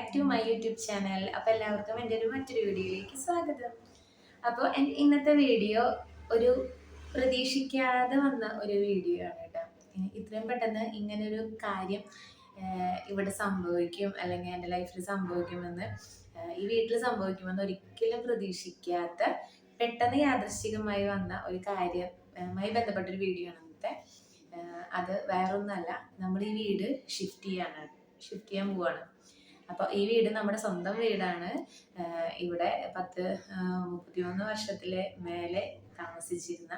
Back to my YouTube channel അപ്പോൾ എല്ലാവർക്കും എന്റെ ഒരു മറ്റൊരു വീഡിയോയിലേക്ക് സ്വാഗതം. അപ്പോൾ ഇന്നത്തെ വീഡിയോ ഒരു പ്രതീക്ഷിക്കാതെ വന്ന ഒരു വീഡിയോ ആണ് കേട്ടോ. ഇത്രയും പെട്ടെന്ന് ഇങ്ങനൊരു കാര്യം ഇവിടെ സംഭവിക്കും അല്ലെങ്കിൽ എന്റെ ലൈഫിൽ സംഭവിക്കുമെന്ന് ഈ വീട്ടിൽ സംഭവിക്കുമെന്ന് ഒരിക്കലും പ്രതീക്ഷിക്കാത്ത പെട്ടെന്ന് യാദൃശ്ചികമായി വന്ന ഒരു കാര്യമായി ബന്ധപ്പെട്ട ഒരു വീഡിയോ ആണ് ഇന്നത്തെ. അത് വേറൊന്നല്ല നമ്മൾ ഈ വീട് ഷിഫ്റ്റ് ചെയ്യാണ് ഷിഫ്റ്റ് ചെയ്യാൻ പോവാണ്. അപ്പോൾ ഈ വീട് നമ്മുടെ സ്വന്തം വീടാണ്. ഇവിടെ പത്ത് മുപ്പത്തിമൂന്ന് വർഷത്തിലെ മേലെ താമസിച്ചിരുന്ന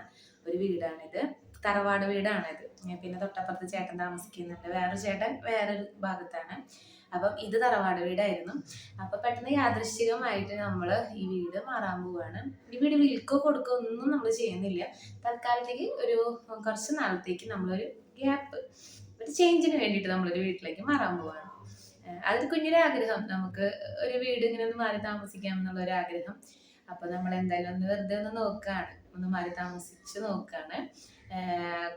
ഒരു വീടാണിത്. തറവാട് വീടാണിത്. പിന്നെ തൊട്ടപ്പുറത്ത് ചേട്ടൻ താമസിക്കുന്നുണ്ട്. വേറൊരു ചേട്ടൻ വേറൊരു ഭാഗത്താണ്. അപ്പം ഇത് തറവാട് വീടായിരുന്നു. അപ്പം പെട്ടെന്ന് യാദൃശ്ചികമായിട്ട് നമ്മൾ ഈ വീട് മാറാൻ പോവുകയാണ് ഈ വീട് വിൽക്കോ കൊടുക്കോ ഒന്നും നമ്മൾ ചെയ്യുന്നില്ല. തൽക്കാലത്തേക്ക് ഒരു കുറച്ച് നാളത്തേക്ക് നമ്മളൊരു ഗ്യാപ്പ് ഒരു ചേഞ്ചിന് വേണ്ടിയിട്ട് നമ്മളൊരു വീട്ടിലേക്ക് മാറാൻ ഏഹ് അതൊരു കുഞ്ഞൊരു ആഗ്രഹം നമുക്ക് ഒരു വീട് ഇങ്ങനെ ഒന്ന് മാറി താമസിക്കാം എന്നുള്ള ഒരു ആഗ്രഹം അപ്പൊ നമ്മൾ എന്തായാലും ഒന്ന് വെറുതെ ഒന്ന് നോക്കാണ്. ഒന്ന് മാറി താമസിച്ച് നോക്കാണ്.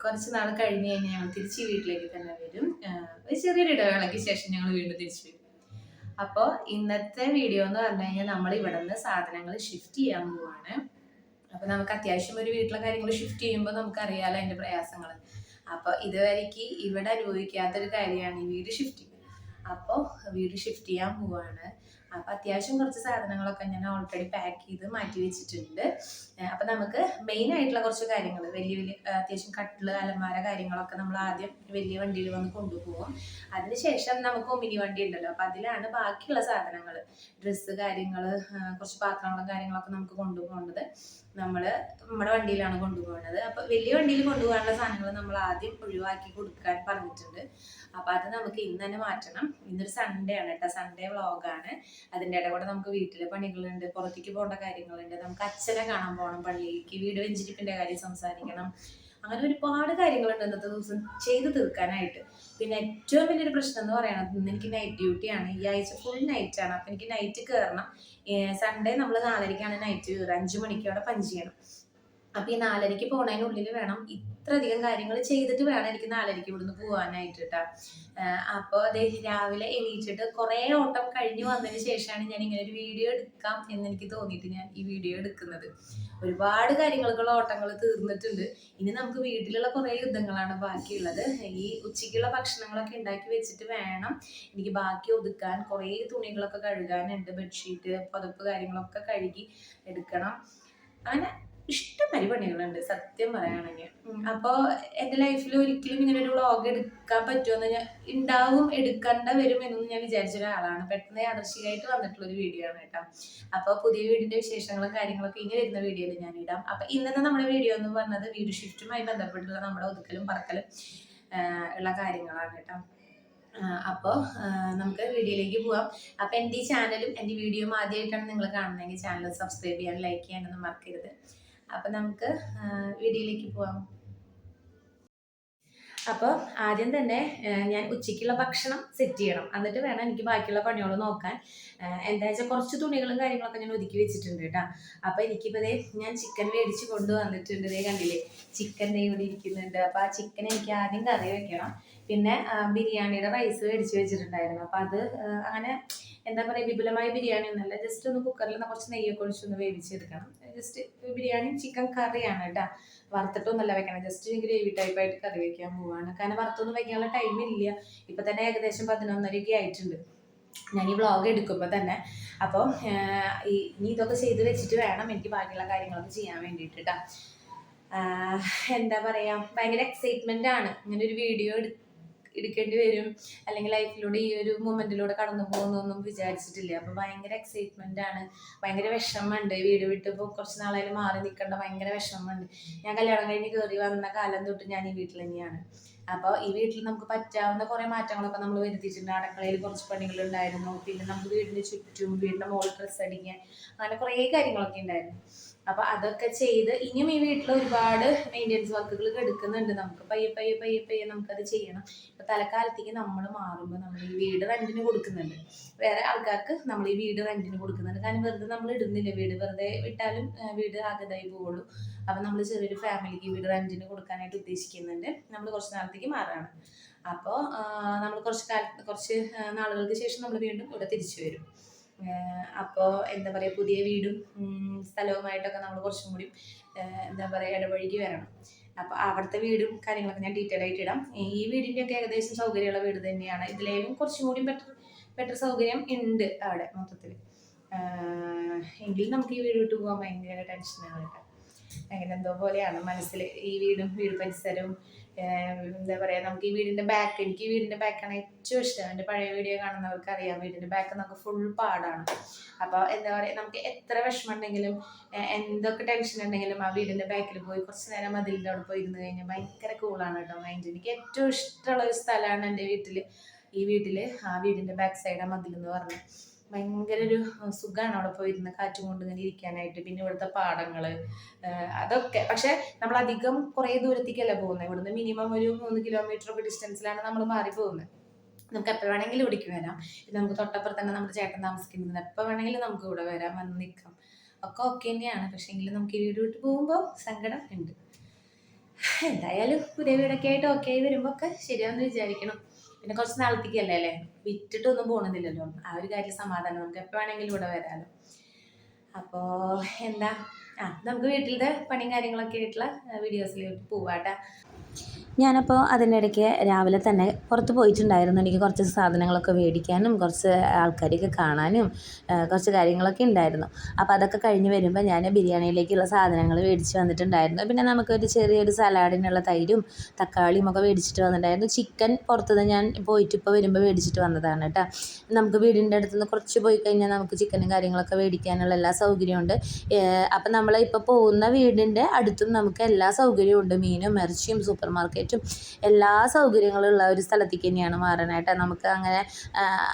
കുറച്ച് നാൾ കഴിഞ്ഞ് കഴിഞ്ഞാൽ ഞങ്ങൾ തിരിച്ച് വീട്ടിലേക്ക് തന്നെ വരും. ഒരു ചെറിയൊരു ഇടവേളയ്ക്ക് ശേഷം ഞങ്ങൾ വീണ്ടും തിരിച്ചു വരും. അപ്പോൾ ഇന്നത്തെ വീഡിയോ എന്ന് പറഞ്ഞു കഴിഞ്ഞാൽ നമ്മൾ ഇവിടെ നിന്ന് സാധനങ്ങൾ ഷിഫ്റ്റ് ചെയ്യാൻ പോവാണ്. അപ്പൊ നമുക്ക് അത്യാവശ്യം ഒരു വീട്ടിലെ കാര്യങ്ങൾ ഷിഫ്റ്റ് ചെയ്യുമ്പോൾ നമുക്കറിയാലോ അതിന്റെ പ്രയാസങ്ങൾ അപ്പൊ ഇതുവരേക്ക് ഇവിടെ അനുഭവിക്കാത്തൊരു കാര്യമാണ് ഈ വീട് ഷിഫ്റ്റ് അപ്പോൾ വീട് ഷിഫ്റ്റ് ചെയ്യാൻ പോവാണ്. അപ്പൊ അത്യാവശ്യം കുറച്ച് സാധനങ്ങളൊക്കെ ഞാൻ ഓൾറെഡി പാക്ക് ചെയ്ത് മാറ്റി വെച്ചിട്ടുണ്ട്. അപ്പൊ നമുക്ക് മെയിൻ ആയിട്ടുള്ള കുറച്ച് കാര്യങ്ങൾ വലിയ വലിയ അത്യാവശ്യം കട്ടിൽ അലമാര കാര്യങ്ങളൊക്കെ നമ്മൾ ആദ്യം വലിയ വണ്ടിയിൽ വന്ന് കൊണ്ടുപോകും അതിനുശേഷം നമുക്ക് മിനി വണ്ടി ഉണ്ടല്ലോ. അപ്പൊ അതിലാണ് ബാക്കിയുള്ള സാധനങ്ങൾ ഡ്രസ്സ് കാര്യങ്ങൾ കുറച്ച് പാത്രങ്ങളും കാര്യങ്ങളൊക്കെ നമുക്ക് കൊണ്ടുപോകേണ്ടത്. നമ്മൾ നമ്മുടെ വണ്ടിയിലാണ് കൊണ്ടുപോകുന്നത് അപ്പൊ വലിയ വണ്ടിയിൽ കൊണ്ടുപോകാനുള്ള സാധനങ്ങൾ നമ്മൾ ആദ്യം ഒഴിവാക്കി കൊടുക്കാൻ പറഞ്ഞിട്ടുണ്ട്. അപ്പൊ അത് നമുക്ക് ഇന്ന് തന്നെ മാറ്റണം. ഇന്നൊരു സൺഡേ ആണ് കേട്ടോ. സൺഡേ വ്ളോഗാണ് അതിന്റെ ഇടയിൽ കൂടെ നമുക്ക് വീട്ടിലെ പണികളുണ്ട് പുറത്തേക്ക് പോകേണ്ട കാര്യങ്ങളുണ്ട്. നമുക്ക് അച്ഛനെ കാണാൻ പോകണം പള്ളിയിലേക്ക് വീട് വെഞ്ചിരിപ്പിന്റെ കാര്യം സംസാരിക്കണം. അങ്ങനെ ഒരുപാട് കാര്യങ്ങളുണ്ട് ഇന്നത്തെ ദിവസം ചെയ്തു തീർക്കാനായിട്ട്. പിന്നെ ഏറ്റവും വലിയൊരു പ്രശ്നം എന്ന് പറയുന്നത് ഇന്ന് എനിക്ക് നൈറ്റ് ഡ്യൂട്ടിയാണ് ഈ ആഴ്ച ഫുൾ നൈറ്റ് ആണ്. അപ്പൊ എനിക്ക് നൈറ്റ് കയറണം സൺഡേ നമ്മൾ നാലരയ്ക്കാണ് നൈറ്റ് കയറുക അഞ്ചു അവിടെ പഞ്ച് ചെയ്യണം. അപ്പൊ ഈ നാലരയ്ക്ക് പോണതിനുള്ളിൽ വേണം ഇത്രയധികം കാര്യങ്ങൾ ചെയ്തിട്ട് വേണം എനിക്ക് നാലരയ്ക്ക് ഇവിടുന്ന് പോവാനായിട്ട് കേട്ടാ അപ്പോൾ അതേ രാവിലെ എണീച്ചിട്ട് കുറേ ഓട്ടം കഴിഞ്ഞു വന്നതിന് ശേഷമാണ് ഞാൻ ഇങ്ങനെ ഒരു വീഡിയോ എടുക്കാം എന്ന് എനിക്ക് തോന്നിയിട്ട് ഞാൻ ഈ വീഡിയോ എടുക്കുന്നത്. ഒരുപാട് കാര്യങ്ങൾക്കുള്ള ഓട്ടങ്ങൾ തീർന്നിട്ടുണ്ട്. ഇനി നമുക്ക് വീട്ടിലുള്ള കുറേ യുദ്ധങ്ങളാണ് ബാക്കിയുള്ളത്. ഈ ഉച്ചയ്ക്കുള്ള ഭക്ഷണങ്ങളൊക്കെ ഉണ്ടാക്കി വെച്ചിട്ട് വേണം എനിക്ക് ബാക്കി ഒതുക്കാൻ. കുറേ തുണികളൊക്കെ കഴുകാനുണ്ട് ബെഡ്ഷീറ്റ് പുതപ്പ് കാര്യങ്ങളൊക്കെ കഴുകി എടുക്കണം. അങ്ങനെ ഇഷ്ടംമാതിരി പരിപാടികളുണ്ട് സത്യം പറയുകയാണെങ്കിൽ അപ്പോൾ എന്റെ ലൈഫിൽ ഒരിക്കലും ഇങ്ങനെ ഒരു വ്ളോഗ് എടുക്കാൻ പറ്റുമെന്ന് ഞാൻ ഉണ്ടാവും എടുക്കേണ്ട വരും എന്നൊന്നും ഞാൻ വിചാരിച്ച ഒരാളാണ്. പെട്ടെന്ന് യാദർശികമായിട്ട് വന്നിട്ടുള്ള ഒരു വീഡിയോ ആണ് കേട്ടോ. അപ്പോൾ പുതിയ വീടിന്റെ വിശേഷങ്ങളും കാര്യങ്ങളൊക്കെ ഇനി വരുന്ന വീഡിയോയിൽ ഞാൻ ഇടാം. അപ്പോൾ ഇന്നത്തെ നമ്മുടെ വീഡിയോ എന്ന് പറഞ്ഞത് വീട് ഷിഫ്റ്റുമായി ബന്ധപ്പെട്ടുള്ള നമ്മുടെ ഒതുക്കലും പറക്കലും ഉള്ള കാര്യങ്ങളാണ് കേട്ടോ. അപ്പോൾ നമുക്ക് വീഡിയോയിലേക്ക് പോവാം. അപ്പോൾ എന്റെ ഈ ചാനലും എന്റെ വീഡിയോയും ആദ്യമായിട്ടാണ് നിങ്ങൾ കാണുന്നതെങ്കിൽ ചാനൽ സബ്സ്ക്രൈബ് ചെയ്യാൻ ലൈക്ക് ചെയ്യാനൊന്നും മറക്കരുത്. അപ്പം നമുക്ക് വീഡിയോയിലേക്ക് പോവാം. അപ്പോൾ ആദ്യം തന്നെ ഞാൻ ഉച്ചയ്ക്കുള്ള ഭക്ഷണം സെറ്റ് ചെയ്യണം. എന്നിട്ട് വേണം എനിക്ക് ബാക്കിയുള്ള പണികൾ നോക്കാൻ. എന്താ വെച്ചാൽ കുറച്ച് തുണികളും കാര്യങ്ങളൊക്കെ ഞാൻ ഒതുക്കി വെച്ചിട്ടുണ്ട് കേട്ടോ. അപ്പോൾ എനിക്കിപ്പോൾ ദേ ഞാൻ ചിക്കൻ മേടിച്ച് കൊണ്ടുവന്നിട്ടുണ്ട് ദേ കണ്ടില്ലേ? ചിക്കൻ ദേ ഇവിടെ ഇരിക്കുന്നുണ്ട്. അപ്പോൾ ആ ചിക്കൻ എനിക്ക് ആദ്യം കറി വെക്കണം. പിന്നെ ബിരിയാണിയുടെ റൈസ് മേടിച്ച് വെച്ചിട്ടുണ്ടായിരുന്നു. അപ്പോൾ അത് അങ്ങനെ എന്താ പറയുക വിപുലമായ ബിരിയാണി ഒന്നല്ല ജസ്റ്റ് ഒന്ന് കുക്കറിൽ കുറച്ച് നെയ്യൊക്കെ ഒഴിച്ചൊന്ന് വേവിച്ചെടുക്കണം. ജസ്റ്റ് ബിരിയാണി ചിക്കൻ കറിയാണ് കേട്ടോ വറുത്തിട്ടൊന്നല്ല വെക്കണം ജസ്റ്റ് ഗ്രേവി ടൈപ്പായിട്ട് കറി വെക്കാൻ പോവാണ്. കാരണം വറുത്തൊന്നും വെക്കാനുള്ള ടൈം ഇല്ല. ഇപ്പൊ തന്നെ ഏകദേശം പതിനൊന്നരയൊക്കെ ആയിട്ടുണ്ട്. ഞാൻ ഈ വ്ളോഗ് എടുക്കുമ്പോൾ തന്നെ. അപ്പോൾ ഈ ഇനി ഇതൊക്കെ ചെയ്ത് വെച്ചിട്ട് വേണം എനിക്ക് ബാക്കിയുള്ള കാര്യങ്ങളൊക്കെ ചെയ്യാൻ വേണ്ടിയിട്ട് കേട്ടോ എന്താ പറയാ ഭയങ്കര എക്സൈറ്റ്മെന്റ് ആണ്. ഇങ്ങനെ ഒരു വീഡിയോ എടു എടുക്കേണ്ടി വരും. അല്ലെങ്കിൽ ലൈഫിലൂടെ ഈ ഒരു മൊമെന്റിലൂടെ കടന്നു പോകുന്നൊന്നും വിചാരിച്ചിട്ടില്ല. അപ്പൊ ഭയങ്കര എക്സൈറ്റ്മെന്റ് ആണ്. ഭയങ്കര വിഷമമുണ്ട്. വീട് വിട്ട് ഇപ്പോൾ കുറച്ച് നാളായാലും മാറി നിൽക്കേണ്ട ഭയങ്കര വിഷമമുണ്ട്. ഞാൻ കല്യാണം കഴിഞ്ഞ് കയറി വന്ന കാലം തൊട്ട് ഞാൻ ഈ വീട്ടിൽ തന്നെയാണ്. അപ്പോൾ ഈ വീട്ടിൽ നമുക്ക് പറ്റാവുന്ന കുറേ മാറ്റങ്ങളൊക്കെ നമ്മൾ വരുത്തിയിട്ടുണ്ട്. അടക്കളയിൽ കുറച്ച് പണികളുണ്ടായിരുന്നു പിന്നെ നമുക്ക് വീടിന് ചുറ്റും വീടിന്റെ മോൾ ഡ്രസ്സ് അടിക്കാൻ അങ്ങനെ കുറേ കാര്യങ്ങളൊക്കെ ഉണ്ടായിരുന്നു. അപ്പോൾ അതൊക്കെ ചെയ്ത് ഇനിയും ഈ വീട്ടിൽ ഒരുപാട് മെയിന്റെനൻസ് വർക്കുകൾ എടുക്കുന്നുണ്ട്. നമുക്ക് പയ്യെ പയ്യെ പയ്യെ പയ്യെ നമുക്കത് ചെയ്യണം. ഇപ്പൊ തലക്കാലത്തേക്ക് നമ്മൾ മാറുമ്പോൾ നമ്മൾ ഈ വീട് റെന്റിന് കൊടുക്കുന്നുണ്ട്. വേറെ ആൾക്കാർക്ക് നമ്മൾ ഈ വീട് റെന്റിന് കൊടുക്കുന്നുണ്ട്. കാരണം വെറുതെ നമ്മൾ ഇടുന്നില്ല വീട്. വെറുതെ വിട്ടാലും വീട് ആകതായി പോവുള്ളൂ. അപ്പൊ നമ്മൾ ചെറിയൊരു ഫാമിലിക്ക് വീട് റെന്റിന് കൊടുക്കാനായിട്ട് ഉദ്ദേശിക്കുന്നുണ്ട്. നമ്മൾ കുറച്ച് നാളത്തേക്ക് മാറാണ്. അപ്പോൾ നമ്മൾ കുറച്ച് കാല കുറച്ച് നാളുകൾക്ക് ശേഷം നമ്മൾ വീണ്ടും ഇവിടെ തിരിച്ചു വരും. അപ്പോൾ എന്താ പറയുക പുതിയ വീടും സ്ഥലവുമായിട്ടൊക്കെ നമ്മൾ കുറച്ചും കൂടി എന്താ പറയുക ഇടപഴകി വരണം. അപ്പോൾ അവിടുത്തെ വീടും കാര്യങ്ങളൊക്കെ ഞാൻ ഡീറ്റെയിൽ ആയിട്ട് ഇടാം. ഈ വീടിന്റെ ഒക്കെ ഏകദേശം സൗകര്യമുള്ള വീട് തന്നെയാണ്. ഇതിലേലും കുറച്ചും കൂടി ബെറ്റർ ബെറ്റർ സൗകര്യം ഉണ്ട് അവിടെ മൊത്തത്തിൽ എങ്കിലും നമുക്ക് ഈ വീട് വിട്ട് പോകാൻ ഭയങ്കര ടെൻഷനാണ് കേട്ടോ. അങ്ങനെ എന്തോ പോലെയാണ് മനസ്സിൽ ഈ വീടും വീട് പരിസരവും എന്താ പറയുക നമുക്ക് ഈ വീടിന്റെ ബാക്ക് എനിക്ക് ഈ വീടിന്റെ ബാക്കാണ് ഏറ്റവും ഇഷ്ടം. എന്റെ പഴയ വീഡിയോ കാണുന്നവർക്ക് അറിയാം വീടിന്റെ ബാക്ക് നമുക്ക് ഫുൾ പാടാണ്. അപ്പോൾ എന്താ പറയുക നമുക്ക് എത്ര വിഷമം ഉണ്ടെങ്കിലും എന്തൊക്കെ ടെൻഷൻ ഉണ്ടെങ്കിലും ആ വീടിന്റെ ബാക്കിൽ പോയി കുറച്ച് നേരം മതിലിന്റെ അവിടെ പോയി ഇരുന്ന് കഴിഞ്ഞാൽ ഭയങ്കര കൂളാണ് കേട്ടോ മൈൻഡ് എനിക്ക് ഏറ്റവും ഇഷ്ടമുള്ള ഒരു സ്ഥലമാണ് എന്റെ വീട്ടിൽ ഈ വീട്ടിൽ ആ വീടിന്റെ ബാക്ക് സൈഡ് മതിലെന്ന് പറഞ്ഞ്. ഭയങ്കര ഒരു സുഖമാണ് അവിടെ പോയി ഇരുന്ന് കാറ്റും കൊണ്ട് ഇങ്ങനെ ഇരിക്കാനായിട്ട്. പിന്നെ ഇവിടുത്തെ പാടങ്ങൾ അതൊക്കെ. പക്ഷെ നമ്മൾ അധികം കുറേ ദൂരത്തേക്കല്ല പോകുന്നത് ഇവിടുന്ന് മിനിമം ഒരു മൂന്ന് കിലോമീറ്റർ ഒക്കെ ഡിസ്റ്റൻസിലാണ് നമ്മൾ മാറി പോകുന്നത് നമുക്ക് എപ്പോൾ വേണമെങ്കിലും ഇവിടേക്ക് വരാം. പിന്നെ നമുക്ക് തൊട്ടപ്പുറത്ത് തന്നെ നമ്മുടെ ചേട്ടൻ താമസിക്കുന്നത് എപ്പോൾ വേണമെങ്കിലും നമുക്ക് ഇവിടെ വരാം വന്ന് നിൽക്കാം. ഒക്കെ ഓക്കെ തന്നെയാണ്. പക്ഷേ എങ്കിലും നമുക്ക് ഈ വീട് വിട്ട് പോകുമ്പോൾ സങ്കടം ഉണ്ട്. എന്തായാലും പുതിയ വീടൊക്കെ ആയിട്ട് ഓക്കെ ആയി വരുമ്പോൾ ഒക്കെ ശരിയാണെന്ന് വിചാരിക്കണം. പിന്നെ കുറച്ച് നാളത്തേക്കല്ലേ അല്ലേ? വിറ്റിട്ടൊന്നും പോകണമെന്നില്ലല്ലോ ആ ഒരു കാര്യം സമാധാനം നമുക്ക് എപ്പോൾ വേണമെങ്കിലും ഇവിടെ വരാമല്ലോ അപ്പോൾ എന്താ? ആ നമുക്ക് വീട്ടിലത്തെ പണിയും കാര്യങ്ങളൊക്കെ ആയിട്ടുള്ള വീഡിയോസിലേക്ക് പോവാട്ടാ. ഞാനപ്പോൾ അതിനിടയ്ക്ക് രാവിലെ തന്നെ പുറത്ത് പോയിട്ടുണ്ടായിരുന്നു. എനിക്ക് കുറച്ച് സാധനങ്ങളൊക്കെ മേടിക്കാനും കുറച്ച് ആൾക്കാരെയൊക്കെ കാണാനും കുറച്ച് കാര്യങ്ങളൊക്കെ ഉണ്ടായിരുന്നു. അപ്പോൾ അതൊക്കെ കഴിഞ്ഞ് വരുമ്പോൾ ഞാൻ ബിരിയാണിയിലേക്കുള്ള സാധനങ്ങൾ മേടിച്ച് വന്നിട്ടുണ്ടായിരുന്നു. പിന്നെ നമുക്കൊരു ചെറിയൊരു സലാഡിനുള്ള തൈരും തക്കാളിയും ഒക്കെ മേടിച്ചിട്ട് വന്നിട്ടുണ്ടായിരുന്നു. ചിക്കൻ പുറത്തുനിന്ന് ഞാൻ പോയിട്ട് ഇപ്പോൾ വരുമ്പോൾ മേടിച്ചിട്ട് വന്നതാണ് കേട്ടോ. നമുക്ക് വീടിന്റെ അടുത്തുനിന്ന് കുറച്ച് പോയി കഴിഞ്ഞാൽ നമുക്ക് ചിക്കനും കാര്യങ്ങളൊക്കെ മേടിക്കാനുള്ള എല്ലാ സൗകര്യമുണ്ട് അപ്പം നമ്മൾ ഇപ്പോൾ പോകുന്ന വീടിന്റെ അടുത്തും നമുക്ക് എല്ലാ സൗകര്യവും ഉണ്ട്. മീനും ഇറച്ചിയും സൂപ്പർ മാർക്കറ്റും എല്ലാ സൗകര്യങ്ങളും ഉള്ള ഒരു സ്ഥലത്തേക്ക് തന്നെയാണ് മാറാനായിട്ട് നമുക്ക് അങ്ങനെ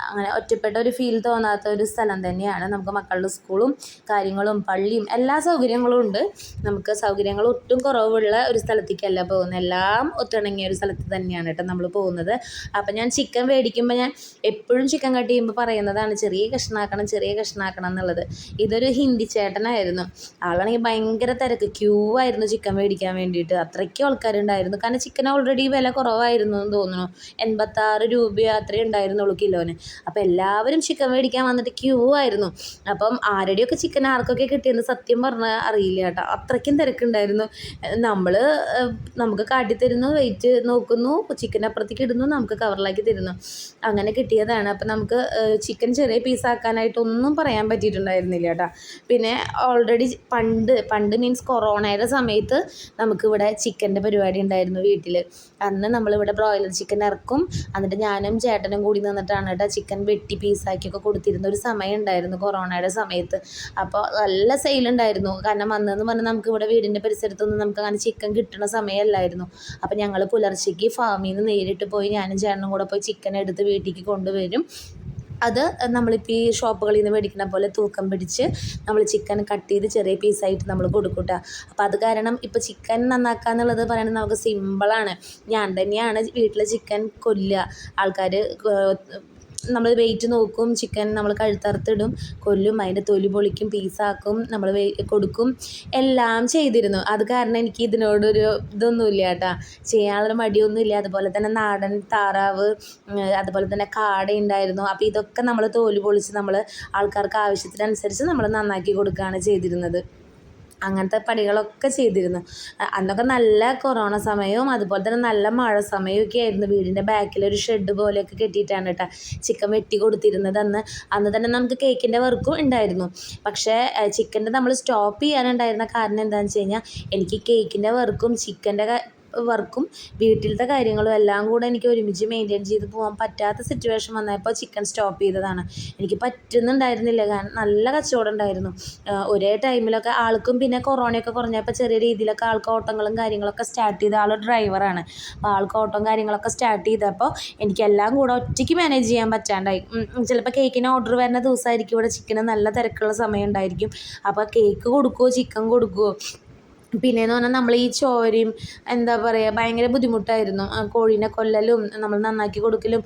അങ്ങനെ ഒറ്റപ്പെട്ട ഒരു ഫീൽ തോന്നാത്ത ഒരു സ്ഥലം തന്നെയാണ് നമുക്ക് മക്കളുടെ സ്കൂളും കാര്യങ്ങളും പള്ളിയും എല്ലാ സൗകര്യങ്ങളും ഉണ്ട്. നമുക്ക് സൗകര്യങ്ങൾ ഒട്ടും കുറവുള്ള ഒരു സ്ഥലത്തേക്കല്ല പോകുന്നത്. എല്ലാം ഒത്തിണങ്ങിയ ഒരു സ്ഥലത്ത് തന്നെയാണ് കേട്ടോ നമ്മൾ പോകുന്നത്. അപ്പം ഞാൻ ചിക്കൻ മേടിക്കുമ്പോൾ ഞാൻ എപ്പോഴും ചിക്കൻ കട്ട് ചെയ്യുമ്പോൾ പറയുന്നതാണ് ചെറിയ കഷ്ണാക്കണം ചെറിയ കഷ്ണാക്കണം എന്നുള്ളത്. ഇതൊരു ഹിന്ദി ചേട്ടനായിരുന്നു. ആളാണെങ്കിൽ ഭയങ്കര തിരക്ക്. ക്യൂ ആയിരുന്നു ചിക്കൻ മേടിക്കാൻ വേണ്ടിയിട്ട്. അത്രയ്ക്കും ആൾക്കാരുണ്ടായിരുന്നു. കാരണം ചിക്കൻ ഓൾറെഡി വില കുറവായിരുന്നു എന്ന് തോന്നുന്നു. എൺപത്താറ് രൂപ അത്രയും ഉണ്ടായിരുന്നുള്ളൂ കിലോന്. അപ്പോൾ എല്ലാവരും ചിക്കൻ മേടിക്കാൻ വന്നിട്ട് ക്യൂ ആയിരുന്നു. അപ്പം ആരുടെയൊക്കെ ചിക്കൻ ആർക്കൊക്കെ കിട്ടിയെന്ന് സത്യം പറഞ്ഞാൽ അറിയില്ല കേട്ടോ. അത്രയ്ക്കും തിരക്കുണ്ടായിരുന്നു. നമ്മൾ നമുക്ക് കാട്ടിത്തരുന്നു വെയിറ്റ് നോക്കുന്നു ചിക്കൻ അപ്പുറത്തേക്ക് ഇടുന്നു നമുക്ക് കവറിലാക്കി തരുന്നു. അങ്ങനെ കിട്ടിയതാണ്. അപ്പം നമുക്ക് ചിക്കൻ ചെറിയ പീസാക്കാനായിട്ടൊന്നും പറയാൻ പറ്റിയിട്ടുണ്ടായിരുന്നില്ല കേട്ടോ. പിന്നെ ഓൾറെഡി പണ്ട് പണ്ട് മീൻസ് കൊറോണയുടെ സമയത്ത് നമുക്കിവിടെ ചിക്കന്റെ പരിപാടി ഉണ്ടായിരുന്നു വീട്ടിൽ അന്ന് നമ്മളിവിടെ ബ്രോയിലർ ചിക്കൻ ഇറക്കും. എന്നിട്ട് ഞാനും ചേട്ടനും കൂടി നിന്നിട്ടാണ് കേട്ടോ ചിക്കൻ വെട്ടി പീസാക്കിയൊക്കെ കൊടുത്തിരുന്ന ഒരു സമയം ഉണ്ടായിരുന്നു കൊറോണയുടെ സമയത്ത്. അപ്പോൾ നല്ല സെയിലുണ്ടായിരുന്നു കാരണം അന്നെന്ന് പറഞ്ഞാൽ നമുക്ക് ഇവിടെ വീടിന്റെ പരിസരത്തൊന്നും നമുക്ക് അങ്ങനെ ചിക്കൻ കിട്ടുന്ന സമയമല്ലായിരുന്നു അപ്പോൾ ഞങ്ങൾ പുലർച്ചയ്ക്ക് ഫാമിൽ നിന്ന് നേരിട്ട് പോയി ഞാനും ചേട്ടനും കൂടെ പോയി ചിക്കൻ എടുത്ത് വീട്ടിലേക്ക് കൊണ്ടുവരും. അത് നമ്മളിപ്പോൾ ഈ ഷോപ്പുകളിൽ നിന്ന് മേടിക്കുന്ന പോലെ തൂക്കം പിടിച്ച് നമ്മൾ ചിക്കൻ കട്ട് ചെയ്ത് ചെറിയ പീസായിട്ട് നമ്മൾ കൊടുക്കൂട്ട അപ്പോൾ അത് കാരണം ഇപ്പോൾ ചിക്കൻ നന്നാക്കുക എന്നുള്ളത് പറയുന്നത് നമുക്ക് സിമ്പിളാണ് ഞാൻ തന്നെയാണ് വീട്ടിൽ ചിക്കൻ കൊല്ലുക. ആൾക്കാർ നമ്മൾ വെയിറ്റ് നോക്കും ചിക്കൻ നമ്മൾ കഴുത്തറുത്തിടും കൊല്ലും അതിന്റെ തൊലി പൊളിക്കും പീസാക്കും നമ്മൾ കൊടുക്കും എല്ലാം ചെയ്തിരുന്നു. അത് കാരണം എനിക്ക് ഇതിനോടൊരു ഇതൊന്നുമില്ല കേട്ടോ. ചെയ്യാനുള്ള മടിയൊന്നുമില്ല. അതുപോലെ തന്നെ നാടൻ താറാവ് അതുപോലെ തന്നെ കാട ഉണ്ടായിരുന്നു. അപ്പോൾ ഇതൊക്കെ നമ്മൾ തോൽ പൊളിച്ച് നമ്മൾ ആൾക്കാർക്ക് ആവശ്യത്തിനനുസരിച്ച് നമ്മൾ നന്നാക്കി കൊടുക്കുകയാണ് ചെയ്തിരുന്നത്. അങ്ങനത്തെ പണികളൊക്കെ ചെയ്തിരുന്നു. അന്നൊക്കെ നല്ല കൊറോണ സമയവും അതുപോലെ തന്നെ നല്ല മഴ സമയമൊക്കെ ആയിരുന്നു. വീടിന്റെ ബാക്കിൽ ഒരു ഷെഡ് പോലെയൊക്കെ കെട്ടിയിട്ടാണ് കേട്ടോ ചിക്കൻ വെട്ടി കൊടുത്തിരുന്നത് അന്ന്. അന്ന് തന്നെ നമുക്ക് കേക്കിന്റെ വർക്കും ഉണ്ടായിരുന്നു. പക്ഷേ ചിക്കന്റെ നമ്മൾ സ്റ്റോപ്പ് ചെയ്യാനുണ്ടായിരുന്ന കാരണം എന്താണെന്ന് വെച്ച് കഴിഞ്ഞാൽ എനിക്ക് കേക്കിന്റെ വർക്കും ചിക്കന്റെ വർക്കും വീട്ടിലത്തെ കാര്യങ്ങളും എല്ലാം കൂടെ എനിക്ക് ഒരുമിച്ച് മെയിന്റെയിൻ ചെയ്ത് പോകാൻ പറ്റാത്ത സിറ്റുവേഷൻ വന്നപ്പോൾ ചിക്കൻ സ്റ്റോപ്പ് ചെയ്തതാണ്. എനിക്ക് പറ്റുന്നുണ്ടായിരുന്നില്ല. കാരണം നല്ല കച്ചവടം ഉണ്ടായിരുന്നു. ഒരേ ടൈമിലൊക്കെ ആൾക്കും പിന്നെ കൊറോണയൊക്കെ കുറഞ്ഞപ്പോൾ ചെറിയ രീതിയിലൊക്കെ ആൾക്ക് ഓട്ടങ്ങളും കാര്യങ്ങളൊക്കെ സ്റ്റാർട്ട് ചെയ്ത ആൾ ഡ്രൈവറാണ് അപ്പോൾ ആൾക്ക് ഓട്ടവും കാര്യങ്ങളൊക്കെ സ്റ്റാർട്ട് ചെയ്തപ്പോൾ എനിക്കെല്ലാം കൂടെ ഒറ്റയ്ക്ക് മാനേജ് ചെയ്യാൻ പറ്റാണ്ടായി. ചിലപ്പോൾ കേക്കിന് ഓർഡർ വരുന്ന ദിവസമായിരിക്കും ഇവിടെ ചിക്കന് നല്ല തിരക്കുള്ള സമയം ഉണ്ടായിരിക്കും. അപ്പോൾ കേക്ക് കൊടുക്കുമോ ചിക്കൻ കൊടുക്കുമോ പിന്നെയെന്ന് പറഞ്ഞാൽ നമ്മൾ ഈ ചോരയും എന്താ പറയുക ഭയങ്കര ബുദ്ധിമുട്ടായിരുന്നു. കോഴീനെ കൊല്ലലും നമ്മൾ നന്നാക്കി കൊടുക്കലും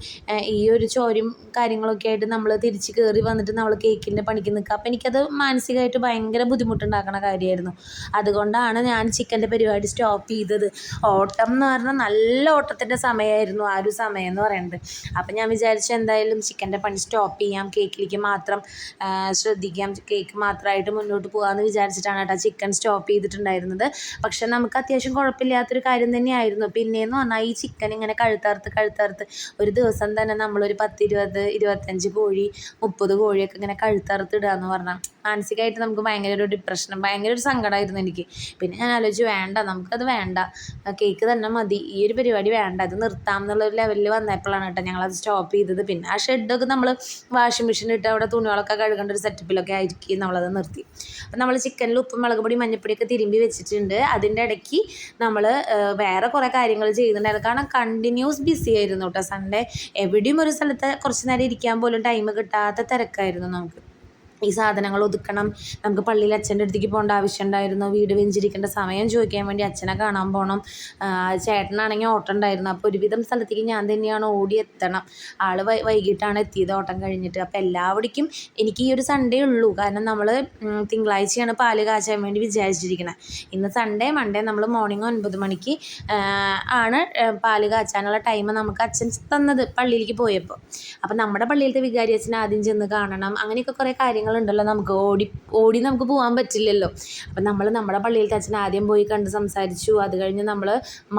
ഈ ഒരു ചോരയും കാര്യങ്ങളൊക്കെ ആയിട്ട് നമ്മൾ തിരിച്ച് കയറി വന്നിട്ട് നമ്മൾ കേക്കിന്റെ പണിക്ക് നിൽക്കുക അപ്പോൾ എനിക്കത് മാനസികമായിട്ട് ഭയങ്കര ബുദ്ധിമുട്ടുണ്ടാക്കണ കാര്യമായിരുന്നു അതുകൊണ്ടാണ് ഞാൻ ചിക്കന്റെ പരിപാടി സ്റ്റോപ്പ് ചെയ്തത്. ഓട്ടം എന്ന് പറഞ്ഞാൽ നല്ല ഓട്ടത്തിന്റെ സമയമായിരുന്നു ആ ഒരു സമയം എന്ന് പറയുന്നത് അപ്പം ഞാൻ വിചാരിച്ചു എന്തായാലും ചിക്കന്റെ പണി സ്റ്റോപ്പ് ചെയ്യാം. കേക്കിലേക്ക് മാത്രം ശ്രദ്ധിക്കാം. കേക്ക് മാത്രമായിട്ട് മുന്നോട്ട് പോകാമെന്ന് വിചാരിച്ചിട്ടാണ് കേട്ടോ ചിക്കൻ സ്റ്റോപ്പ് ചെയ്തിട്ടുണ്ടായിരുന്നത്. പക്ഷെ നമുക്ക് അത്യാവശ്യം കുഴപ്പമില്ലാത്തൊരു കാര്യം തന്നെയായിരുന്നു. പിന്നെയെന്ന് പറഞ്ഞാൽ ഈ ചിക്കൻ ഇങ്ങനെ കഴുത്തറുത്ത് കഴുത്തറുത്ത് ഒരു ദിവസം തന്നെ നമ്മളൊരു പത്തിരുപത് ഇരുപത്തഞ്ച് കോഴി മുപ്പത് കോഴിയൊക്കെ ഇങ്ങനെ കഴുത്തറുത്ത് ഇടുക എന്ന് പറഞ്ഞാൽ മാനസികമായിട്ട് നമുക്ക് ഭയങ്കര ഒരു ഡിപ്രഷനും ഭയങ്കര ഒരു സങ്കടമായിരുന്നു എനിക്ക്. പിന്നെ ഞാൻ ആലോചിച്ചു വേണ്ട നമുക്കത് വേണ്ട. കേക്ക് തന്നെ മതി. ഈ ഒരു പരിപാടി വേണ്ട. അത് നിർത്താം എന്നുള്ള ഒരു ലെവലിൽ വന്നപ്പോഴാണ് കേട്ടോ ഞങ്ങളത് സ്റ്റോപ്പ് ചെയ്തത്. പിന്നെ ആ ഷെഡൊക്കെ നമ്മൾ വാഷിംഗ് മെഷീൻ ഇട്ട് അവിടെ തുണികളൊക്കെ കഴുകേണ്ട ഒരു സെറ്റപ്പിലൊക്കെ ആയിരിക്കും നമ്മളത് നിർത്തി. അപ്പം നമ്മൾ ചിക്കനിൽ ഉപ്പും മുളക് പൊടി മഞ്ഞപ്പൊടിയൊക്കെ തിരുമ്പി വെച്ചിട്ടുണ്ട് അതിന്റെ ഇടയ്ക്ക് നമ്മൾ വേറെ കുറേ കാര്യങ്ങൾ ചെയ്യുന്നുണ്ടായിരുന്നു കാരണം കണ്ടിന്യൂസ് ബിസി ആയിരുന്നു കേട്ടോ സൺഡേ എവിടെയും ഒരു സ്ഥലത്ത് കുറച്ച് നേരം ഇരിക്കാൻ പോലും ടൈം കിട്ടാത്ത തിരക്കായിരുന്നു നമുക്ക്. ഈ സാധനങ്ങൾ ഒതുക്കണം. നമുക്ക് പള്ളിയിൽ അച്ഛന്റെ അടുത്തേക്ക് പോകേണ്ട ആവശ്യം ഉണ്ടായിരുന്നു. വീട് വെഞ്ചിരിക്കേണ്ട സമയം ചോദിക്കാൻ വേണ്ടി അച്ഛനെ കാണാൻ പോകണം ചേട്ടനാണെങ്കിൽ ഓട്ടം ഉണ്ടായിരുന്നു. അപ്പോൾ ഒരുവിധം സ്ഥലത്തേക്ക് ഞാൻ തന്നെയാണ് ഓടി എത്തണം ആൾ വൈകിട്ടാണ് എത്തിയത് ഓട്ടം കഴിഞ്ഞിട്ട്. അപ്പോൾ എല്ലാവിടേക്കും എനിക്ക് ഈ ഒരു സൺഡേ ഉള്ളൂ. കാരണം നമ്മൾ തിങ്കളാഴ്ചയാണ് പാൽ കാച്ചാൻ വേണ്ടി വിചാരിച്ചിരിക്കുന്നത് ഇന്ന് സൺഡേ മൺഡേ നമ്മൾ മോർണിംഗ് ഒൻപത് മണിക്ക് ആണ് പാൽ കാച്ചാനുള്ള ടൈം നമുക്ക് അച്ഛൻ തന്നത് പള്ളിയിലേക്ക് പോയപ്പോൾ. അപ്പം നമ്മുടെ പള്ളിയിലത്തെ വികാരി അച്ഛനെ ആദ്യം ചെന്ന് കാണണം. അങ്ങനെയൊക്കെ കുറേ കാര്യങ്ങളുണ്ടല്ലോ. നമുക്ക് ഓടി ഓടി നമുക്ക് പോകാൻ പറ്റില്ലല്ലോ. അപ്പം നമ്മൾ നമ്മുടെ പള്ളിയിലത്തെ അച്ഛനെ ആദ്യം പോയി കണ്ട് സംസാരിച്ചു. അത് കഴിഞ്ഞ് നമ്മൾ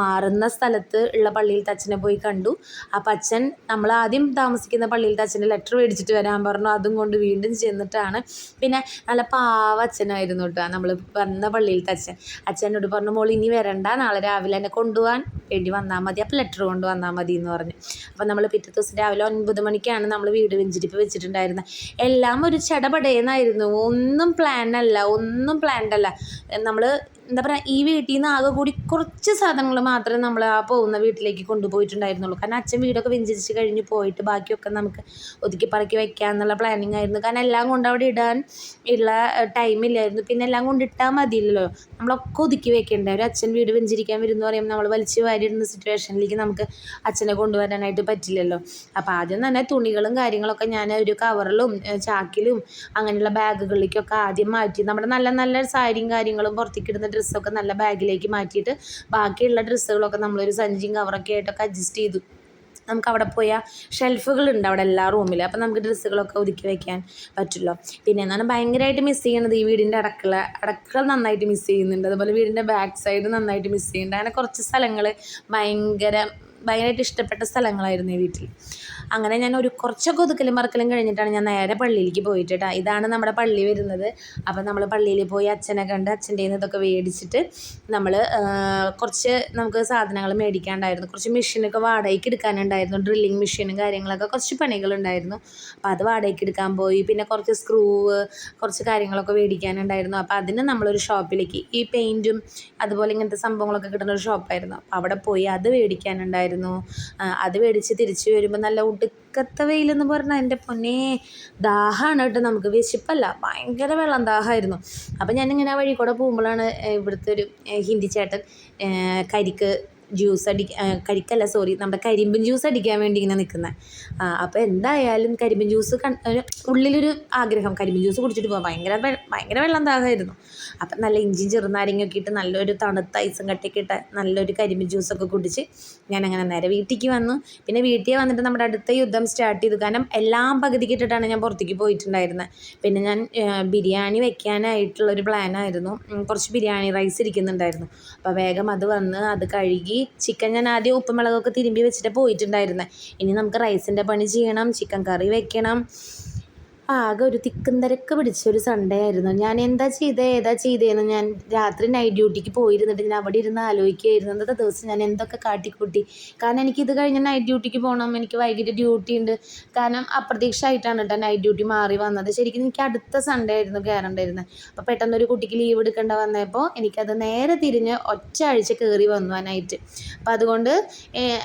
മാറുന്ന സ്ഥലത്ത് ഉള്ള പള്ളിയിലത്തെ അച്ഛനെ പോയി കണ്ടു. അപ്പം അച്ഛൻ നമ്മൾ ആദ്യം താമസിക്കുന്ന പള്ളിയിലത്തെ അച്ഛന്റെ ലെറ്റർ മേടിച്ചിട്ട് വരാൻ പറഞ്ഞു. അതും കൊണ്ട് വീണ്ടും ചെന്നിട്ടാണ്. പിന്നെ നല്ല പാവ അച്ഛനായിരുന്നു കേട്ടോ നമ്മൾ വന്ന പള്ളിയിലത്തെ അച്ഛൻ അച്ഛനോട് പറഞ്ഞു മോൾ ഇനി വരണ്ട. നാളെ രാവിലെ എന്നെ കൊണ്ടുപോകാൻ വേണ്ടി വന്നാൽ മതി. അപ്പം ലെറ്റർ കൊണ്ട് വന്നാൽ മതി എന്ന് പറഞ്ഞു. അപ്പം നമ്മൾ പിറ്റേ ദിവസം രാവിലെ ഒൻപത് മണിക്കാണ് നമ്മൾ വീട് വെഞ്ചിരിപ്പ് വെച്ചിട്ടുണ്ടായിരുന്നത് എല്ലാം ഒരു ചടപടയെന്നായിരുന്നു ഒന്നും പ്ലാൻ അല്ല ഒന്നും പ്ലാൻഡ് അല്ല. നമ്മൾ എന്താ പറയുക ഈ വീട്ടിൽ നിന്ന് ആകെ കൂടി കുറച്ച് സാധനങ്ങൾ മാത്രമേ നമ്മൾ ആ പോകുന്ന വീട്ടിലേക്ക് കൊണ്ടുപോയിട്ടുണ്ടായിരുന്നുള്ളൂ. കാരണം അച്ഛൻ വീടൊക്കെ വിഞ്ചരിച്ച് കഴിഞ്ഞ് പോയിട്ട് ബാക്കിയൊക്കെ നമുക്ക് ഒതുക്കി പറക്കി എന്നുള്ള പ്ലാനിങ് ആയിരുന്നു. കാരണം എല്ലാം കൊണ്ട് അവിടെ ഇടാൻ ഉള്ള ടൈമില്ലായിരുന്നു പിന്നെ എല്ലാം കൊണ്ട് ഇട്ടാൽ മതിയല്ലോ. നമ്മളൊക്കെ ഒതുക്കി വെക്കേണ്ട. ഒരു അച്ഛൻ വീട് വെഞ്ചരിക്കാൻ വരും എന്ന് പറയുമ്പോൾ നമ്മൾ വലിച്ച് വാരിയിടുന്ന സിറ്റുവേഷനിലേക്ക് നമുക്ക് അച്ഛനെ കൊണ്ടുവരാനായിട്ട് പറ്റില്ലല്ലോ. അപ്പോൾ ആദ്യം തന്നെ തുണികളും കാര്യങ്ങളൊക്കെ ഞാൻ ഒരു കവറിലും ചാക്കിലും അങ്ങനെയുള്ള ബാഗുകളിലേക്കൊക്കെ ആദ്യം മാറ്റി. നമ്മുടെ നല്ല നല്ല സാരിയും കാര്യങ്ങളും പുറത്തേക്ക് ഇടുന്ന ഡ്രസ്സൊക്കെ നല്ല ബാഗിലേക്ക് മാറ്റിയിട്ട് ബാക്കിയുള്ള ഡ്രസ്സുകളൊക്കെ നമ്മളൊരു സഞ്ചിയും കവറൊക്കെ ആയിട്ടൊക്കെ അഡ്ജസ്റ്റ് ചെയ്തു. നമുക്ക് അവിടെ പോയാൽ ഷെൽഫുകളുണ്ട് അവിടെ എല്ലാ റൂമിലും അപ്പം നമുക്ക് ഡ്രസ്സുകളൊക്കെ ഒതുക്കി വയ്ക്കാൻ പറ്റുമല്ലോ. പിന്നെ എന്നാണ് ഭയങ്കരമായിട്ട് മിസ് ചെയ്യണത് ഈ വീടിന്റെ അടക്കള അടക്കള നന്നായിട്ട് മിസ് ചെയ്യുന്നുണ്ട്. അതുപോലെ വീടിന്റെ ബാക്ക് സൈഡ് നന്നായിട്ട് മിസ് ചെയ്യുന്നുണ്ട്. അങ്ങനെ കുറച്ച് സ്ഥലങ്ങൾ ഭയങ്കര ഭയങ്കരമായിട്ട് ഇഷ്ടപ്പെട്ട സ്ഥലങ്ങളായിരുന്നു ഈ വീട്ടിൽ. അങ്ങനെ ഞാൻ ഒരു കുറച്ചൊക്കെ ഒതുക്കലും മറക്കലും കഴിഞ്ഞിട്ടാണ് ഞാൻ നേരെ പള്ളിയിലേക്ക് പോയിട്ട് കേട്ടോ ഇതാണ് നമ്മുടെ പള്ളി വരുന്നത്. അപ്പം നമ്മൾ പള്ളിയിൽ പോയി അച്ഛനെ കണ്ട് അച്ഛന്റെ ഇതൊക്കെ മേടിച്ചിട്ട് നമ്മൾ കുറച്ച് നമുക്ക് സാധനങ്ങൾ മേടിക്കാണ്ടായിരുന്നു. കുറച്ച് മെഷീനൊക്കെ വാടകയ്ക്ക് എടുക്കാനുണ്ടായിരുന്നു. ഡ്രില്ലിങ് മെഷീനും കാര്യങ്ങളൊക്കെ കുറച്ച് പണികളുണ്ടായിരുന്നു. അപ്പോൾ അത് വാടകയ്ക്ക് എടുക്കാൻ പോയി. പിന്നെ കുറച്ച് സ്ക്രൂവ് കുറച്ച് കാര്യങ്ങളൊക്കെ മേടിക്കാനുണ്ടായിരുന്നു. അപ്പോൾ അതിന് നമ്മളൊരു ഷോപ്പിലേക്ക് ഈ പെയിന്റും അതുപോലെ ഇങ്ങനത്തെ സംഭവങ്ങളൊക്കെ കിട്ടുന്ന ഒരു ഷോപ്പായിരുന്നു. അപ്പോൾ അവിടെ പോയി അത് മേടിക്കാനുണ്ടായിരുന്നു. അത് മേടിച്ച് തിരിച്ച് വരുമ്പോൾ നല്ല ഒടുക്കത്തെ പറഞ്ഞാൽ എന്റെ പൊന്നേ ദാഹമാണ് കേട്ടോ നമുക്ക്. വിശപ്പല്ല ഭയങ്കര വെള്ളം ദാഹമായിരുന്നു അപ്പം ഞാനിങ്ങനെ ആ വഴി കൂടെ പോകുമ്പോഴാണ് ഇവിടുത്തെ ഒരു ഹിന്ദി ചേട്ടൻ കരിക്ക് ജ്യൂസ് അടി കരിക്കല്ല സോറി നമ്മുടെ കരിമ്പൻ ജ്യൂസ് അടിക്കാൻ വേണ്ടി ഇങ്ങനെ നിൽക്കുന്നത് അപ്പോൾ എന്തായാലും കരിമ്പൻ ജ്യൂസ് കൺ ഉള്ളിലൊരു ആഗ്രഹം. കരിമ്പൻ ജ്യൂസ് കുടിച്ചിട്ട് പോകാം ഭയങ്കര ഭയങ്കര വെള്ളം ദാഹമായിരുന്നു. അപ്പം നല്ല ഇഞ്ചിയും ചെറുനാരങ്ങയൊക്കെ ഇട്ട് നല്ലൊരു തണുത്ത ഐസും കട്ടയൊക്കെ ഇട്ട് നല്ലൊരു കരിമ്പൻ ജ്യൂസൊക്കെ കുടിച്ച് ഞാൻ അങ്ങനെ നേരെ വീട്ടിലേക്ക് വന്നു. പിന്നെ വീട്ടിൽ വന്നിട്ട് നമ്മുടെ അടുത്ത യുദ്ധം സ്റ്റാർട്ട് ചെയ്തു. കാരണം എല്ലാം പകുതിക്ക് ഞാൻ പുറത്തേക്ക് പോയിട്ടുണ്ടായിരുന്നത് പിന്നെ ഞാൻ ബിരിയാണി വെക്കാനായിട്ടുള്ളൊരു പ്ലാനായിരുന്നു കുറച്ച് ബിരിയാണി റൈസ് ഇരിക്കുന്നുണ്ടായിരുന്നു. അപ്പോൾ വേഗം അത് വന്ന് അത് കഴുകി ചിക്കൻ ഞാൻ ആദ്യം ഉപ്പും മുളകൊക്കെ തിരുമ്പി വെച്ചിട്ട് പോയിട്ടുണ്ടായിരുന്നത് ഇനി നമുക്ക് റൈസിന്റെ പണി ചെയ്യണം ചിക്കൻ കറി വെക്കണം. ആകെ ഒരു തിക്കും തിരക്ക് പിടിച്ചൊരു സൺഡേ ആയിരുന്നു. ഞാൻ എന്താ ചെയ്തേ ഏതാ ചെയ്തേന്ന് ഞാൻ രാത്രി നൈറ്റ് ഡ്യൂട്ടിക്ക് പോയിരുന്നിട്ട് ഞാൻ അവിടെ ഇരുന്ന് ആലോചിക്കുകയായിരുന്നു. അന്നത്തെ ദിവസം ഞാൻ എന്തൊക്കെ കാട്ടിക്കൂട്ടി. കാരണം എനിക്ക് ഇത് കഴിഞ്ഞ് നൈറ്റ് ഡ്യൂട്ടിക്ക് പോകണം എനിക്ക് വൈകിട്ട് ഡ്യൂട്ടി ഉണ്ട്. കാരണം അപ്രതീക്ഷമായിട്ടാണ് കേട്ടോ നൈറ്റ് ഡ്യൂട്ടി മാറി വന്നത്. ശരിക്കും എനിക്ക് അടുത്ത സൺഡേ ആയിരുന്നു കയറേണ്ടിയിരുന്നത് അപ്പോൾ പെട്ടെന്ന് ഒരു കുട്ടിക്ക് ലീവ് എടുക്കേണ്ട വന്നപ്പോൾ എനിക്കത് നേരെ തിരിഞ്ഞ് ഒറ്റ ആഴ്ച കയറി വന്നു ആ നൈറ്റ് അപ്പോൾ അതുകൊണ്ട്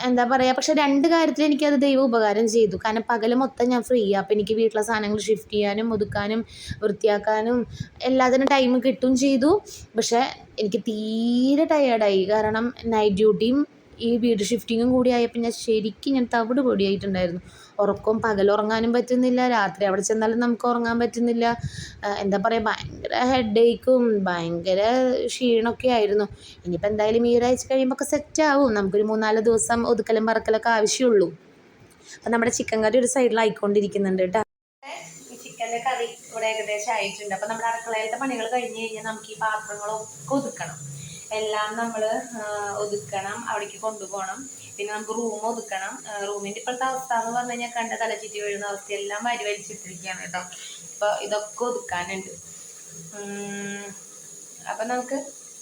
എന്താ പറയുക പക്ഷേ രണ്ട് കാര്യത്തിൽ എനിക്കത് ദൈവം ഉപകാരം ചെയ്തു. കാരണം പകൽ മൊത്തം ഞാൻ ഫ്രീ അപ്പോൾ എനിക്ക് വീട്ടിലെ സാധനങ്ങൾ ഷിഫ്റ്റ് ചെയ്യാനും ഒതുക്കാനും വൃത്തിയാക്കാനും എല്ലാത്തിനും ടൈം കിട്ടും ചെയ്തു. പക്ഷേ എനിക്ക് തീരെ ടയേർഡായി കാരണം നൈറ്റ് ഡ്യൂട്ടിയും ഈ വീട് ഷിഫ്റ്റിങ്ങും കൂടി ആയപ്പോൾ ഞാൻ ശരിക്കും ഞാൻ തവിട് പൊടിയായിട്ടുണ്ടായിരുന്നു. ഉറക്കം പകലുറങ്ങാനും പറ്റുന്നില്ല. രാത്രി അവിടെ ചെന്നാലും നമുക്ക് ഉറങ്ങാൻ പറ്റുന്നില്ല. എന്താ പറയുക ഭയങ്കര ഹെഡേക്കും ഭയങ്കര ക്ഷീണമൊക്കെ ആയിരുന്നു. ഇനിയിപ്പോൾ എന്തായാലും ഈ ഒരാഴ്ച കഴിയുമ്പോൾ ഒക്കെ സെറ്റാവും നമുക്കൊരു മൂന്നാൽ ദിവസം ഒതുക്കലും പറക്കലൊക്കെ ആവശ്യമുള്ളൂ. അപ്പം നമ്മുടെ ചിക്കൻ കറി ഒരു സൈഡിലായിക്കൊണ്ടിരിക്കുന്നുണ്ട് കേട്ടോ. ചിക്കന്റെ കറി ഇവിടെ ഏകദേശം ആയിട്ടുണ്ട്. അപ്പം നമ്മുടെ അടുക്കളയിലത്തെ പണികൾ കഴിഞ്ഞ് കഴിഞ്ഞാൽ നമുക്ക് ഈ പാത്രങ്ങളൊക്കെ ഒതുക്കണം. എല്ലാം നമ്മൾ ഒതുക്കണം അവിടേക്ക് കൊണ്ടുപോകണം. പിന്നെ നമുക്ക് റൂം ഒതുക്കണം. റൂമിന്റെ ഇപ്പോഴത്തെ അവസ്ഥ എന്ന് പറഞ്ഞു കഴിഞ്ഞാൽ കണ്ട തലചുറ്റി വീഴുന്ന അവസ്ഥ എല്ലാം വാരി വലിച്ചിട്ടിരിക്കുകയാണ് കേട്ടോ. അപ്പോൾ ഇതൊക്കെ ഒതുക്കാനുണ്ട്. അപ്പം നമുക്ക്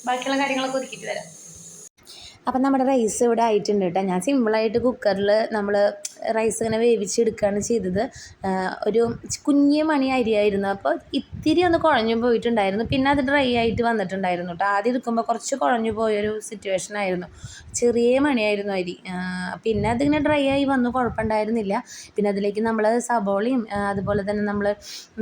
ബാക്കിയുള്ള കാര്യങ്ങളൊക്കെ ഒതുക്കിയിട്ട് വരാം. അപ്പം നമ്മുടെ റൈസ് ഇവിടെ ആയിട്ടുണ്ട് കേട്ടോ. ഞാൻ സിമ്പിളായിട്ട് കുക്കറിൽ നമ്മൾ റൈസ് ഇങ്ങനെ വേവിച്ചെടുക്കുകയാണ് ചെയ്തത്. ഒരു കുഞ്ഞ് മണി അരിയായിരുന്നു. അപ്പോൾ ഇത്തിരി ഒന്ന് കുഴഞ്ഞു പോയിട്ടുണ്ടായിരുന്നു. പിന്നെ അത് ഡ്രൈ ആയിട്ട് വന്നിട്ടുണ്ടായിരുന്നു കേട്ടോ. ആദ്യം എടുക്കുമ്പോൾ കുറച്ച് കുഴഞ്ഞു പോയൊരു സിറ്റുവേഷൻ ആയിരുന്നു. ചെറിയ മണിയായിരുന്നു അരി. പിന്നെ അതിങ്ങനെ ഡ്രൈ ആയി വന്നു. കുഴപ്പമുണ്ടായിരുന്നില്ല. പിന്നെ അതിലേക്ക് നമ്മൾ സബോളയും അതുപോലെ തന്നെ നമ്മൾ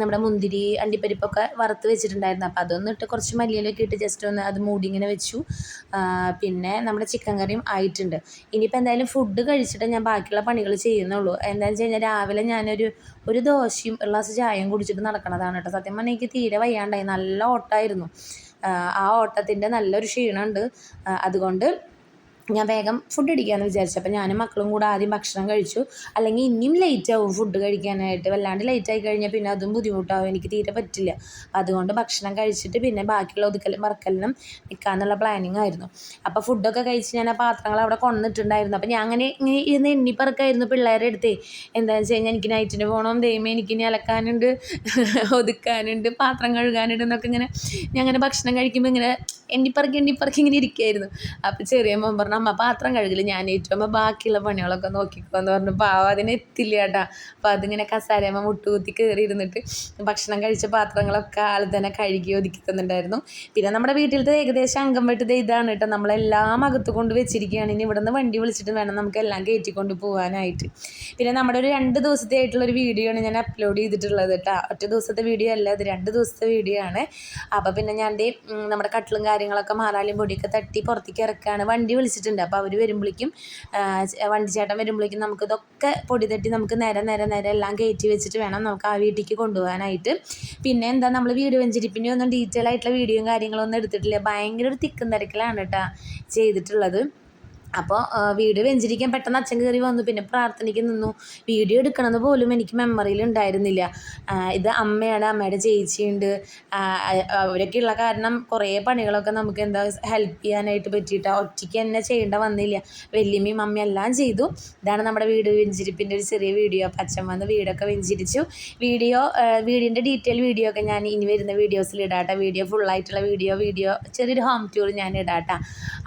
നമ്മുടെ മുന്തിരി അണ്ടിപ്പരിപ്പൊക്കെ വറുത്ത് വെച്ചിട്ടുണ്ടായിരുന്നു. അപ്പോൾ അതൊന്നും ഇട്ട് കുറച്ച് മല്ലിയിലൊക്കെ ഇട്ട് ജസ്റ്റ് ഒന്ന് അത് മൂടി ഇങ്ങനെ വെച്ചു. പിന്നെ നമ്മുടെ ചിക്കൻ കറിയും ആയിട്ടുണ്ട്. ഇനിയിപ്പോൾ എന്തായാലും ഫുഡ് കഴിച്ചിട്ട് ഞാൻ ബാക്കിയുള്ള പണികൾ ചെയ്യുന്നുള്ളൂ. എന്താണെന്ന് വെച്ച് കഴിഞ്ഞാൽ രാവിലെ ഞാനൊരു ഒരു ദോശയും ഒരു ഗ്ലാസ് ചായയും കുടിച്ചിട്ട് നടക്കണതാണ് കേട്ടോ. സത്യം പറഞ്ഞാൽ എനിക്ക് തീരെ വയ്യാണ്ടായി. നല്ല ഓട്ടമായിരുന്നു ആ, ഓട്ടത്തിന്റെ നല്ലൊരു ക്ഷീണമുണ്ട് അതുകൊണ്ട് ഞാൻ വേഗം ഫുഡ് അടിക്കാമെന്ന് വിചാരിച്ചു. അപ്പോൾ ഞാനും മക്കളും കൂടെ ആദ്യം ഭക്ഷണം കഴിച്ചു. അല്ലെങ്കിൽ ഇനിയും ലേറ്റ് ആവും ഫുഡ് കഴിക്കാനായിട്ട്. വല്ലാണ്ട് ലേറ്റ് ആയി കഴിഞ്ഞാൽ പിന്നെ അതും ബുദ്ധിമുട്ടാവും. എനിക്ക് തീരെ പറ്റില്ല. അതുകൊണ്ട് ഭക്ഷണം കഴിച്ചിട്ട് പിന്നെ ബാക്കിയുള്ള ഒതുക്കലും മറക്കലിനും നിൽക്കാമെന്നുള്ള പ്ലാനിങ് ആയിരുന്നു. അപ്പോൾ ഫുഡൊക്കെ കഴിച്ച് ഞാൻ ആ പാത്രങ്ങൾ അവിടെ കൊണ്ടിട്ടുണ്ടായിരുന്നു അപ്പോൾ ഞാൻ അങ്ങനെ ഇങ്ങനെ ഇരുന്ന് എണ്ണിപ്പറക്കായിരുന്നു പിള്ളേരെ അടുത്തേ. എന്താണെന്ന് വെച്ച് കഴിഞ്ഞാൽ എനിക്ക് നൈറ്റിന് പോകണം ദൈവമേ എനിക്ക് ഇനി അലക്കാനുണ്ട്. ഒതുക്കാനുണ്ട്. പാത്രം കഴുകാനുണ്ട് എന്നൊക്കെ ഇങ്ങനെ ഞാൻ അങ്ങനെ ഭക്ഷണം കഴിക്കുമ്പോൾ ഇങ്ങനെ എണ്ണിപ്പറക്കി എണ്ണിപ്പറക്കി ഇങ്ങനെ ഇരിക്കുകയായിരുന്നു അപ്പോൾ ചെറിയ മോൻ പറഞ്ഞു അമ്മ പാത്രം കഴുകില്ല ഞാൻ ഏറ്റവും ബാക്കിയുള്ള പണികളൊക്കെ നോക്കിക്കോ എന്ന് പറഞ്ഞു. പാവം അതിനെ എത്തില്ല കേട്ടാ. അപ്പോൾ അതിങ്ങനെ കസാരയമ്മ മുട്ടുകുത്തി കയറി ഇരുന്നിട്ട് ഭക്ഷണം കഴിച്ച പാത്രങ്ങളൊക്കെ ആൾ തന്നെ കഴുകി ഒതുക്കി തന്നിട്ടുണ്ടായിരുന്നു. പിന്നെ നമ്മുടെ വീട്ടിലത്തെ ഏകദേശം അംഗം വെട്ടത് ഇതാണ് കേട്ടോ. നമ്മളെല്ലാം അകത്ത് കൊണ്ട് വെച്ചിരിക്കുകയാണ്. ഇനി ഇവിടെ നിന്ന് വണ്ടി വിളിച്ചിട്ട് വേണം നമുക്ക് എല്ലാം കയറ്റിക്കൊണ്ട് പോകാനായിട്ട് പിന്നെ നമ്മുടെ ഒരു രണ്ട് ദിവസത്തെ ആയിട്ടുള്ള ഒരു വീഡിയോ ആണ് ഞാൻ അപ്ലോഡ് ചെയ്തിട്ടുള്ളത് കേട്ടോ. ഒറ്റ ദിവസത്തെ വീഡിയോ അല്ല ഇത് രണ്ട് ദിവസത്തെ വീഡിയോ ആണ്. അപ്പോൾ പിന്നെ ഞാൻ നമ്മുടെ കട്ടിലും കാര്യങ്ങളൊക്കെ മാറാലും പൊടിയൊക്കെ തട്ടി പുറത്തേക്ക് ഇറക്കുകയാണ് വണ്ടി വിളിച്ചിട്ടുണ്ട് അപ്പോൾ അവർ വരുമ്പോഴേക്കും ആ, വണ്ടി ചേട്ടൻ വരുമ്പോഴേക്കും നമുക്കിതൊക്കെ പൊടി തട്ടി നമുക്ക് നേരെ നേരെ നേരെ എല്ലാം കയറ്റി വെച്ചിട്ട് വേണം നമുക്ക് ആ വീട്ടിലേക്ക് കൊണ്ടുപോകാനായിട്ട്. പിന്നെ എന്താ നമ്മൾ വീട് വെഞ്ചിരിപ്പിന്റെ ഒന്നും ഡീറ്റെയിൽ ആയിട്ടുള്ള വീഡിയോയും കാര്യങ്ങളൊന്നും എടുത്തിട്ടില്ല. ഭയങ്കര ഒരു തിക്കും തിരക്കിലാണ് കേട്ടോ ചെയ്തിട്ടുള്ളത്. അപ്പോൾ വീഡിയോ വെഞ്ചിരിക്കാൻ പെട്ടെന്ന് അച്ഛൻ കയറി വന്നു. പിന്നെ പ്രാർത്ഥനയ്ക്ക് നിന്നു. വീഡിയോ എടുക്കണമെന്ന് പോലും എനിക്ക് മെമ്മറിയിൽ ഉണ്ടായിരുന്നില്ല. ഇത് അമ്മയാണ് അമ്മയുടെ ചേച്ചിയുണ്ട്. അവരൊക്കെയുള്ള കാരണം കുറേ പണികളൊക്കെ നമുക്ക് എന്താ ഹെൽപ്പ് ചെയ്യാനായിട്ട് പറ്റിയിട്ട്. ഒറ്റയ്ക്ക് തന്നെ ചെയ്യേണ്ട വന്നില്ല. വല്യമ്മയും അമ്മയും എല്ലാം ചെയ്തു. ഇതാണ് നമ്മുടെ വീട് വെഞ്ചിരിപ്പിന്റെ ഒരു ചെറിയ വീഡിയോ. അപ്പം അച്ഛൻ വന്ന് വീടൊക്കെ വെഞ്ചിരിച്ചു. വീഡിയോ വീടിന്റെ ഡീറ്റെയിൽ വീഡിയോ ഒക്കെ ഞാൻ ഇനി വരുന്ന വീഡിയോസിൽ ഇടാട്ടോ. വീഡിയോ ഫുള്ളായിട്ടുള്ള വീഡിയോ വീഡിയോ ചെറിയൊരു ഹോം ടൂർ ഞാൻ ഇടാട്ടോ.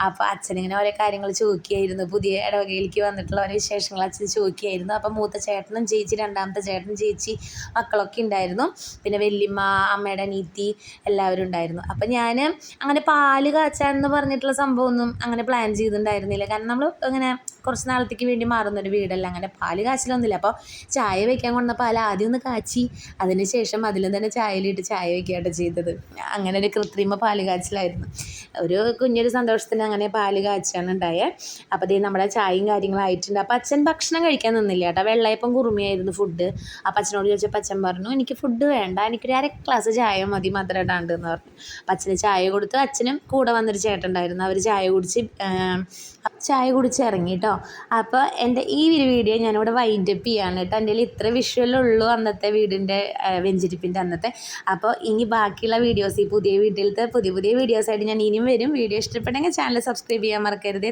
അപ്പോൾ അച്ഛനിങ്ങനെ ഓരോ കാര്യങ്ങൾ ചോദിക്കുകയായിരുന്നു. പുതിയ ഇടവകയിലേക്ക് വന്നിട്ടുള്ള വിശേഷങ്ങൾ അച്ഛൻ ചോദിക്കുകയായിരുന്നു. അപ്പം മൂത്ത ചേട്ടനും ചേച്ചി രണ്ടാമത്തെ ചേട്ടനും ചേച്ചി മക്കളൊക്കെ ഉണ്ടായിരുന്നു. പിന്നെ വല്യമ്മ അമ്മയുടെ നീത്തി എല്ലാവരും ഉണ്ടായിരുന്നു. അപ്പം ഞാൻ അങ്ങനെ പാൽ കാച്ചാന്ന് പറഞ്ഞിട്ടുള്ള സംഭവമൊന്നും അങ്ങനെ പ്ലാൻ ചെയ്തിട്ടുണ്ടായിരുന്നില്ല. കാരണം നമ്മൾ അങ്ങനെ കുറച്ച് നാളത്തേക്ക് വേണ്ടി മാറുന്നൊരു വീടല്ല. അങ്ങനെ പാൽ കാച്ചിലൊന്നുമില്ല. അപ്പോൾ ചായ വയ്ക്കാൻ കൊണ്ട പാൽ ആദ്യം ഒന്ന് കാച്ചി അതിന് ശേഷം അതിലും തന്നെ ചായയിലിട്ട് ചായ വയ്ക്കുകയാണ് ചെയ്തത്. അങ്ങനെ ഒരു കൃത്രിമ പാൽ കാച്ചിലായിരുന്നു. ഒരു കുഞ്ഞൊരു സന്തോഷത്തിന് അങ്ങനെ പാൽ കാച്ചാണ് ഉണ്ടായേ. അപ്പോൾ ദേ നമ്മുടെ ചായയും കാര്യങ്ങളും ആയിട്ടുണ്ട്. അപ്പോൾ അച്ഛൻ ഭക്ഷണം കഴിക്കാൻ നിന്നില്ല കേട്ടോ. വെള്ളയപ്പം കുറുമിയായിരുന്നു ഫുഡ് അപ്പോൾ അച്ഛനോട് ചോദിച്ചപ്പോൾ അച്ഛൻ പറഞ്ഞു എനിക്ക് ഫുഡ് വേണ്ട. എനിക്കൊരു അര ഗ്ലാസ് ചായ മതി മധുരം ഇടാണ്ട് എന്ന് പറഞ്ഞു. അപ്പോൾ അച്ഛന് ചായ കൊടുത്ത്. അച്ഛനും കൂടെ വന്നൊരു ചേട്ടൻ ഉണ്ടായിരുന്നു. അവർ ചായ കുടിച്ച് ചായ കുടിച്ച് ഇറങ്ങി കേട്ടോ അപ്പോൾ എന്റെ ഈ ഒരു വീഡിയോ ഞാനിവിടെ വൈൻഡപ്പ് ചെയ്യാണ് കേട്ടോ എന്റെ ഇത്ര വിഷ്വലുള്ളൂ അന്നത്തെ വീടിന്റെ വെഞ്ചിരിപ്പിന്റെ അന്നത്തെ. അപ്പോൾ ഇനി ബാക്കിയുള്ള വീഡിയോസ് ഈ പുതിയ വീട്ടിലത്തെ പുതിയ പുതിയ വീഡിയോസായിട്ട് ഞാൻ ഇനിയും വരും. വീഡിയോ ഇഷ്ടപ്പെട്ടെങ്കിൽ ചാനൽ സബ്സ്ക്രൈബ് ചെയ്യാൻ മറക്കരുത്.